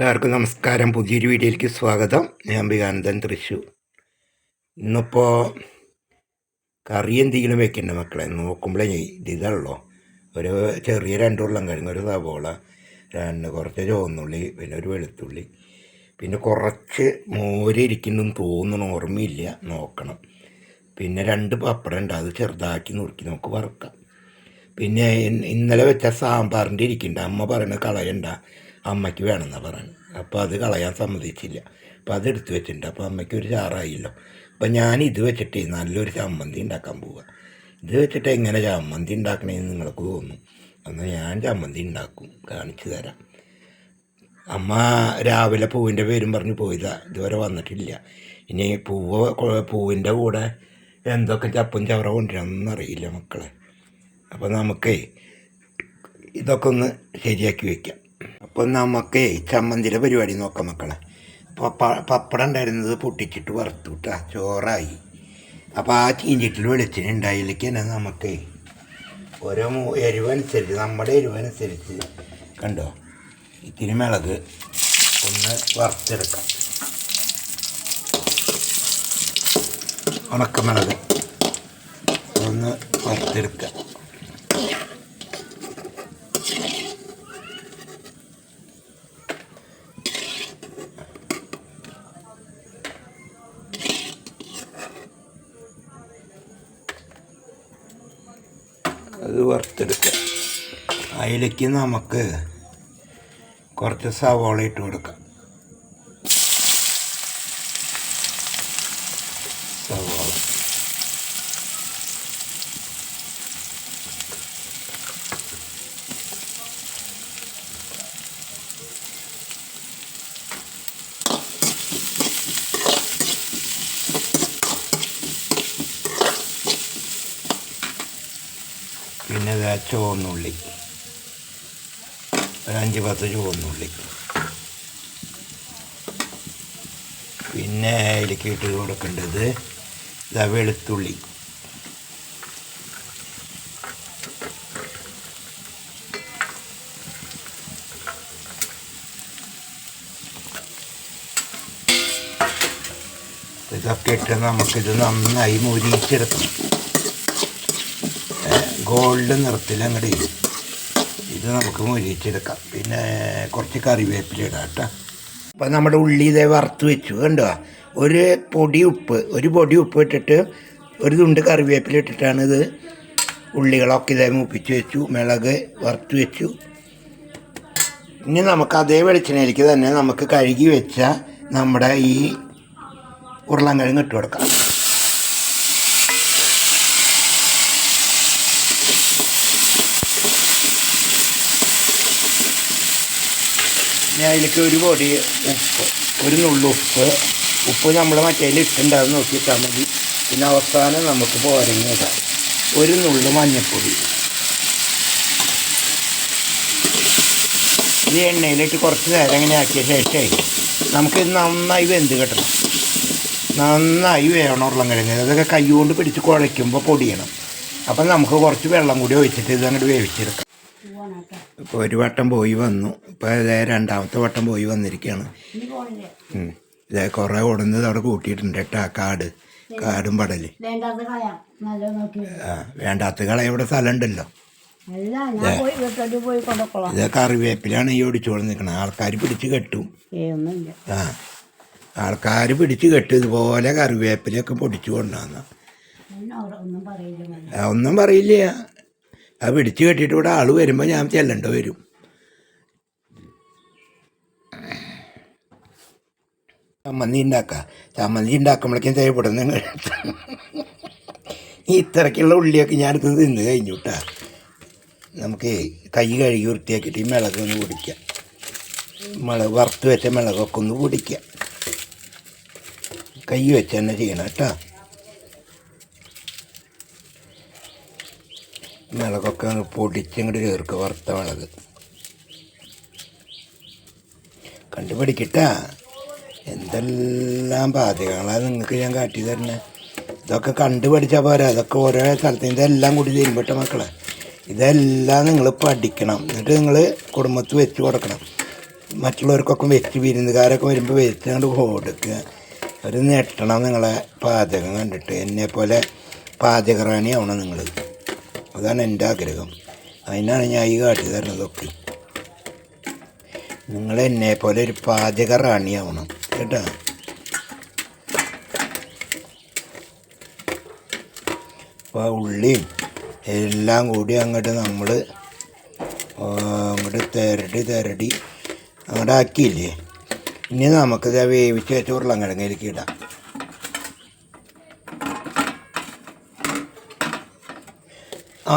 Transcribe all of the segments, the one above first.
എല്ലാവർക്കും നമസ്കാരം. പുതിയൊരു വീഡിയോയിലേക്ക് സ്വാഗതം. ഞാൻ വികാനന്ദൻ തൃശ്ശൂർ. ഇന്നിപ്പോൾ കറി എന്തെങ്കിലും വെക്കണ്ട മക്കളെ? നോക്കുമ്പോഴേ ഇതുള്ളൂ. ഒരു ചെറിയ രണ്ട് ഉരുളൻ കിഴങ്ങ് ഒരു സവോള രണ്ട് കുറച്ച് ചുവന്നുള്ളി പിന്നെ ഒരു വെളുത്തുള്ളി. പിന്നെ കുറച്ച് മോര് ഇരിക്കുന്നെന്ന് തോന്നണം ഓർമ്മയില്ല. നോക്കണം. പിന്നെ രണ്ട് പപ്പടം ഉണ്ട്. അത് ചെറുതാക്കി നുറുക്കി നമുക്ക് വറുക്കാം. പിന്നെ ഇന്നലെ വെച്ച സാമ്പാറിന്റെ ഇരിക്കുന്നുണ്ട്. അമ്മ പറയണത് കളയണ്ട. അമ്മയ്ക്ക് വേണമെന്നാണ് പറഞ്ഞു അപ്പോൾ അത് കളയാൻ സമ്മതിച്ചില്ല. അപ്പോൾ അത് എടുത്തു വെച്ചിട്ടുണ്ട്. അപ്പോൾ അമ്മയ്ക്ക് ഒരു ചാറായില്ലോ. അപ്പോൾ ഞാൻ ഇത് വെച്ചിട്ട് നല്ലൊരു ചമ്മന്തി ഉണ്ടാക്കാൻ പോവുക ഇത് വെച്ചിട്ട് എങ്ങനെ ചമ്മന്തി ഉണ്ടാക്കണമെന്ന് നിങ്ങൾക്ക് തോന്നും എന്നാൽ ഞാൻ ചമ്മന്തി ഉണ്ടാക്കും. കാണിച്ചു തരാം. അമ്മ രാവിലെ പൂവിന്റെ പേരും പറഞ്ഞ് പോയതാ. ഇതുവരെ വന്നിട്ടില്ല. ഇനി പൂവ് പൂവിന്റെ കൂടെ എന്തൊക്കെ ചപ്പും ചവറ കൊണ്ടുവരാമെന്നറിയില്ല മക്കളെ. അപ്പോൾ നമുക്കേ ഇതൊക്കെ ഒന്ന് ശരിയാക്കി വെക്കാം. അപ്പോൾ നമുക്ക് ചമ്മന്തിയുടെ പരിപാടി നോക്കാം മക്കളെ. പപ്പടം ഉണ്ടായിരുന്നത് പൊട്ടിച്ചിട്ട് വറുത്തു ചോറായി. അപ്പോൾ ആ ചീഞ്ചിട്ടിൽ വെളിച്ചെണ്ണ തന്നെ നമുക്ക് ഓരോ എരിവനുസരിച്ച് നമ്മുടെ എരിവനുസരിച്ച് കണ്ടോ? ഇത്തിരി മിളക് ഒന്ന് വറുത്തെടുക്കാം. ഉണക്കമിളക് ഒന്ന് വറുത്തെടുക്കാം. അത് വറുത്തെടുക്കാം അതിലേക്ക് നമുക്ക് കുറച്ച് സവാള ഇട്ട് കൊടുക്കാം സവാള പിന്നെ ഇതാ ചുവന്നുള്ളി. ഒരു അഞ്ച് പത്ത് ചുവന്നുള്ളി. പിന്നെ അതിലേക്ക് ഇട്ട് കൊടുക്കേണ്ടത് ഇതാ വെളുത്തുള്ളി. ഇതൊക്കെ ഇട്ട് നമുക്കിത് നന്നായി മുരിച്ചെടുക്കണം ഗോൾഡ് നിറത്തിൽ അങ്ങോട്ട് ഇടും ഇത് നമുക്ക് മുരിച്ചെടുക്കാം പിന്നെ കുറച്ച് കറിവേപ്പില ഇടാം കേട്ടോ. അപ്പം നമ്മുടെ ഉള്ളി ഇതേ വറുത്ത് വെച്ചു. കണ്ടോ? ഒരു പൊടി ഉപ്പ് ഒരു പൊടി ഉപ്പ് ഇട്ടിട്ട് ഒരു തുണ്ട് കറിവേപ്പില ഇട്ടിട്ടാണ് ഇത് ഉള്ളികളൊക്കെ ഇതേ മൂപ്പിച്ച് വെച്ചു. മിളക് വറുത്ത് വെച്ചു. ഇനി നമുക്ക് അതേ വെളിച്ചെണ്ണയിലേക്ക് തന്നെ നമുക്ക് കഴുകി വെച്ച നമ്മുടെ ഈ ഉരുളൻകിഴങ്ങ് ഇട്ട് കൊടുക്കാം. ഇനി അതിലേക്ക് ഒരു പൊടി ഉപ്പ് ഒരു നുള്ളു ഉപ്പ്. നമ്മൾ മറ്റേ ഇട്ടുണ്ടാകും നോക്കിയിട്ടാൽ മതി. പിന്നെ അവസാനം നമുക്ക് പോരങ്ങ ഒരു നുള്ളു മഞ്ഞൾപ്പൊടി ഈ എണ്ണയിലിട്ട് കുറച്ച് നേരം ഇങ്ങനെ ആക്കിയ ശേഷമേ നമുക്ക് ഇത് നന്നായി വെന്ത് കിട്ടണം. നന്നായി വേണം ഉരുളൻകിഴങ്ങ് അതൊക്കെ കൈ കൊണ്ട് പിടിച്ച് കുഴയ്ക്കുമ്പോൾ പൊടിയണം. അപ്പം നമുക്ക് കുറച്ച് വെള്ളം കൂടി ഒഴിച്ചിട്ട് ഇത് അങ്ങോട്ട് വേവിച്ചെടുക്കാം. ഇപ്പോൾ ഒരു വട്ടം പോയി വന്നു. ഇപ്പോൾ ഇതേ രണ്ടാമത്തെ വട്ടം പോയി വന്നിരിക്കുകയാണ്. ഇതേ കുറേ ഓടുന്നത് അവിടെ കൂട്ടിയിട്ടുണ്ട് കേട്ടോ കാട്. കാടും പടൽ. ആ വേണ്ടാത്ത കള ഇവിടെ സ്ഥലം ഉണ്ടല്ലോ ഇത് കറിവേപ്പിലാണ് ഈ ഓടിച്ചോളം നിൽക്കണം ആൾക്കാർ പിടിച്ച് കെട്ടും. ആ ആൾക്കാർ പിടിച്ച് കെട്ടും. ഇതുപോലെ കറിവേപ്പിലൊക്കെ പൊടിച്ചു കൊണ്ടാന്ന് ഒന്നും പറയില്ല. ഒന്നും പറയില്ല കെട്ടിയിട്ട് ഇവിടെ ആൾ വരുമ്പോൾ ഞാൻ ചെല്ലണ്ട വരും. ചമ്മന്തി ഉണ്ടാക്കുക ചമ്മന്തി ഉണ്ടാക്കുമ്പോഴേക്കും ചെയ്യപ്പെടുന്ന ഇത്രയ്ക്കുള്ള ഉള്ളിയൊക്കെ ഞാനെടുത്ത് തിന്ന് കഴിഞ്ഞു കേട്ടാ നമുക്ക് കൈ കഴുകി വൃത്തിയാക്കിയിട്ട് ഈ മിളക് ഒന്ന് പൊടിക്കാം. മിളക് വറുത്ത് വെച്ച മിളകൊക്കെ ഒന്ന് പൊടിക്കാം. കൈ വെച്ച് തന്നെ ചെയ്യണം കേട്ടോ മിളകൊക്കെ പൊടിച്ചങ്ങോട്ട് ചേർക്കുക വറുത്ത മിളക്. കണ്ടുപിടിക്കട്ടാ. എന്തെല്ലാം പാചകങ്ങളാണ് നിങ്ങൾക്ക് ഞാൻ കാട്ടി തരണേ ഇതൊക്കെ കണ്ടുപഠിച്ചാൽ പോരാ. അതൊക്കെ ഓരോ സ്ഥലത്ത് ഇതെല്ലാം കൂടി തരുമ്പോട്ടെ മക്കളെ. ഇതെല്ലാം നിങ്ങൾ പഠിക്കണം. എന്നിട്ട് നിങ്ങൾ കുടുംബത്ത് വെച്ച് കൊടുക്കണം. മറ്റുള്ളവർക്കൊക്കെ വെച്ച് വിരുന്നുകാരൊക്കെ വരുമ്പോൾ വെച്ചുകൊണ്ട് കൊടുക്കുക. അവർ ഞെട്ടണം നിങ്ങളെ പാചകം കണ്ടിട്ട്. എന്നെപ്പോലെ പാചകറാണി പാചകറാണിയാവണം നിങ്ങൾ അതാണ് എന്റെ ആഗ്രഹം. അതിനാണ് ഞാൻ ഈ കാട്ടി തരുന്നതൊക്കെ നിങ്ങൾ എന്നെ പോലെ ഒരു പാചക റാണിയാവണം കേട്ടോ? അപ്പോൾ ഉള്ളിയും എല്ലാം കൂടി അങ്ങോട്ട് നമ്മൾ അങ്ങോട്ട് തിരടി തിരടി അങ്ങോട്ട് ആക്കിയില്ലേ? ഇനി നമുക്കിത് വേവിച്ച് വെച്ച ഉരുളങ്കിഴങ്ങിലേക്ക് ഇടാം.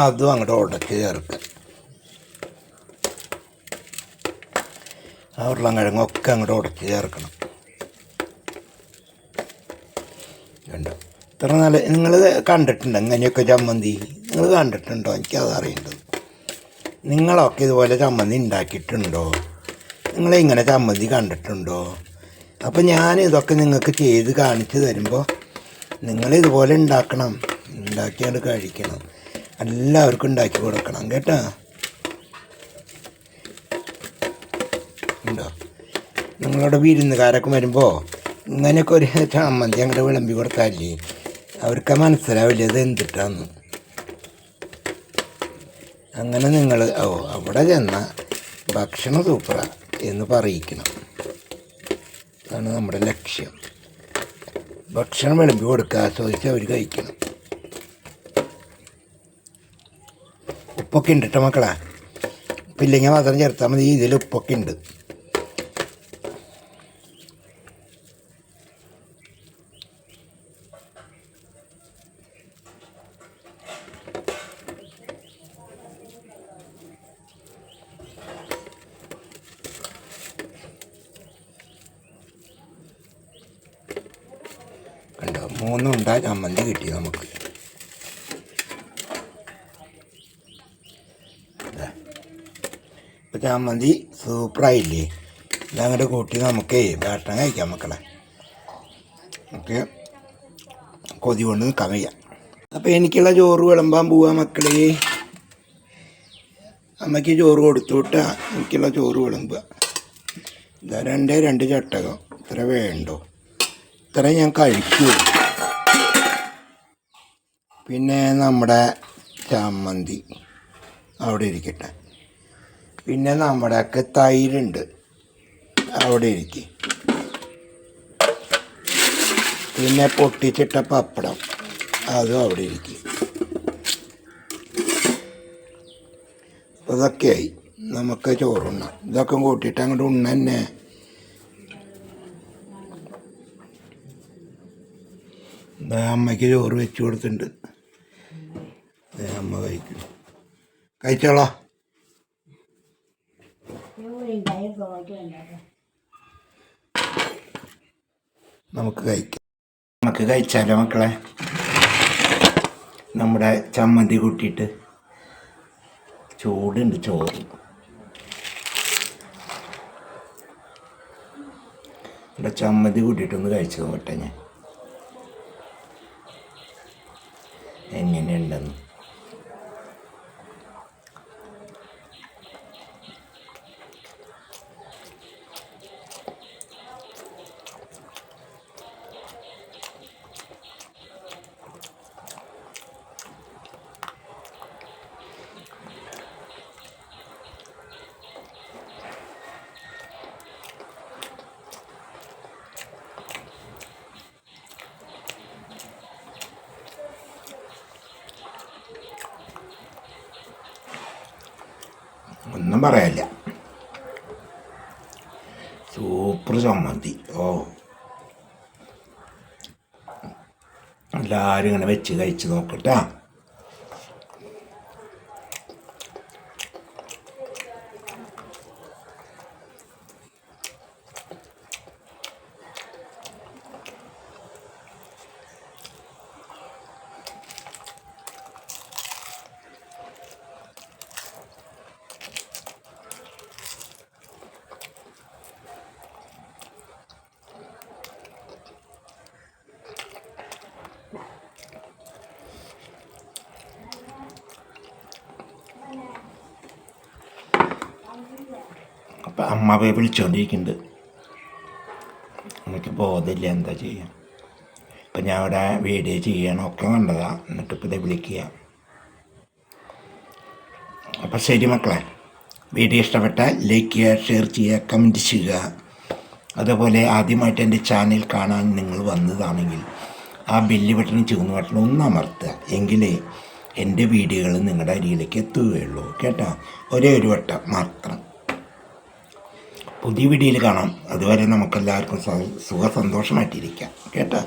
അതും അങ്ങോട്ട് ഉടക്കി ചേർക്കുക ആ ഉരുളങ്കിഴങ്ങൊക്കെ അങ്ങോട്ട് ഉടക്കി ചേർക്കണം. കണ്ടോ ഇത്ര നല്ല നിങ്ങൾ കണ്ടിട്ടുണ്ടോ? ഇങ്ങനെയൊക്കെ ചമ്മന്തി? നിങ്ങൾ കണ്ടിട്ടുണ്ടോ? എനിക്കത് അറിയേണ്ടത്. നിങ്ങളൊക്കെ ഇതുപോലെ ചമ്മന്തി ഉണ്ടാക്കിയിട്ടുണ്ടോ? നിങ്ങളിങ്ങനെ ചമ്മന്തി കണ്ടിട്ടുണ്ടോ? അപ്പോൾ ഞാൻ ഇതൊക്കെ നിങ്ങൾക്ക് ചെയ്ത് കാണിച്ചു തരുമ്പോൾ നിങ്ങളിതുപോലെ ഉണ്ടാക്കണം. ഉണ്ടാക്കിയാണ്ട് കഴിക്കണം. എല്ലാവർക്കും ഉണ്ടാക്കി കൊടുക്കണം കേട്ടോ? ഉണ്ടോ? നിങ്ങളുടെ വിരുന്നുകാരൊക്കെ വരുമ്പോൾ ഇങ്ങനെയൊക്കെ ഒരു ചമ്മന്തി അങ്ങോട്ട് വിളമ്പി കൊടുത്താലേ അവർക്ക് മനസ്സിലാവില്ല ഇത് എന്തിട്ടാന്ന്. അങ്ങനെ നിങ്ങൾ ഓ അവിടെ ചെന്ന ഭക്ഷണം സൂപ്പറ എന്ന് പറയിക്കണം. അതാണ് നമ്മുടെ ലക്ഷ്യം. ഭക്ഷണം വിളമ്പി കൊടുക്കുക ആസ്വദിച്ച് അവർ കഴിക്കണം. ഉപ്പൊക്കെ ഉണ്ട് കേട്ടോ മക്കളെ ഉപ്പില്ലെങ്കിൽ മാത്രം ചേർത്താൽ മതി. ഇതിൽ ഉപ്പൊക്കെ ഉണ്ട് മൂന്നുണ്ട ചമ്മന്തി കിട്ടി നമുക്ക്? ഇപ്പൊ ചമ്മന്തി സൂപ്പറായില്ലേ ഇതങ്ങോട്ട് കൂട്ടി നമുക്ക് ഭക്ഷണം കഴിക്കാം മക്കളെ. ഓക്കെ കൊതി കൊണ്ട് നിൽക്കാൻ വയ്യ. അപ്പോൾ എനിക്കുള്ള ചോറ് വിളമ്പാൻ പോവാ മക്കളെ. അമ്മയ്ക്ക് ചോറ് കൊടുത്തു വിട്ടാ എനിക്കുള്ള ചോറ് വിളമ്പുക. ഇതാ രണ്ടേ രണ്ട് ചട്ടകം. ഇത്ര വേണ്ടോ? ഇത്ര ഞാൻ കഴിക്കൂ. പിന്നെ നമ്മുടെ ചമ്മന്തി. അവിടെ ഇരിക്കട്ടെ. പിന്നെ നമ്മുടെ ഒക്കെ തൈരുണ്ട്. അവിടെ ഇരിക്കും പിന്നെ പൊട്ടിച്ചിട്ട പപ്പടം. അതും അവിടെ ഇരിക്കും ഇതൊക്കെയായി നമുക്ക് ചോറുണ്ണാം. ഇതൊക്കെ കൂട്ടിയിട്ട് അങ്ങോട്ട് ഉണ്ണ തന്നെ. അമ്മയ്ക്ക് ചോറ് വെച്ച് കൊടുത്തിട്ടുണ്ട്. അമ്മ കഴിക്കും കഴിച്ചോളോ. നമുക്ക് കഴിക്കാം. നമുക്ക് കഴിച്ചാലോ മക്കളെ? നമ്മുടെ ചമ്മന്തി കൂട്ടിയിട്ട് ചൂടുണ്ട് ചോറ്. ഇവിടെ ചമ്മന്തി കൂട്ടിയിട്ടൊന്ന് കഴിച്ചു നോക്കട്ടെ ഞാൻ. എങ്ങനെയുണ്ടെന്ന് ഒന്നും പറയാനില്ല സൂപ്പർ ചമ്മന്തി. ഓ. എല്ലാവരും ഇങ്ങനെ വെച്ച് കഴിച്ച് നോക്കട്ടാ. അമ്മാവെ വിളിച്ചുകൊണ്ടിരിക്കുന്നുണ്ട് എനിക്ക് ബോധമില്ല എന്താ ചെയ്യുക ഇപ്പം ഞാൻ ഇവിടെ വീഡിയോ ചെയ്യണം ഒക്കെ കണ്ടതാ. എന്നിട്ട് ഇപ്പം ഇത് വിളിക്കുക അപ്പം ശരി മക്കളെ. വീഡിയോ ഇഷ്ടപ്പെട്ടാൽ ലൈക്ക് ചെയ്യുക ഷെയർ ചെയ്യുക കമന്റ് ചെയ്യുക. അതുപോലെ ആദ്യമായിട്ട് എന്റെ ചാനൽ കാണാൻ നിങ്ങൾ വന്നതാണെങ്കിൽ ആ ബില്ല് ബട്ടണും ചുവന്ന ബട്ടണും ഒന്ന് അമർത്തുക. എങ്കിലേ എന്റെ വീഡിയോകൾ നിങ്ങളുടെ അരിയിലേക്ക് എത്തുകയുള്ളൂ. കേട്ടോ? ഒരേ ഒരു വട്ടം. മാത്രം പുതിയ വീഡിയോയിൽ കാണാം. അതുവരെ നമുക്കെല്ലാവർക്കും സുഖ സന്തോഷമായിട്ടിരിക്കാം. കേട്ടോ?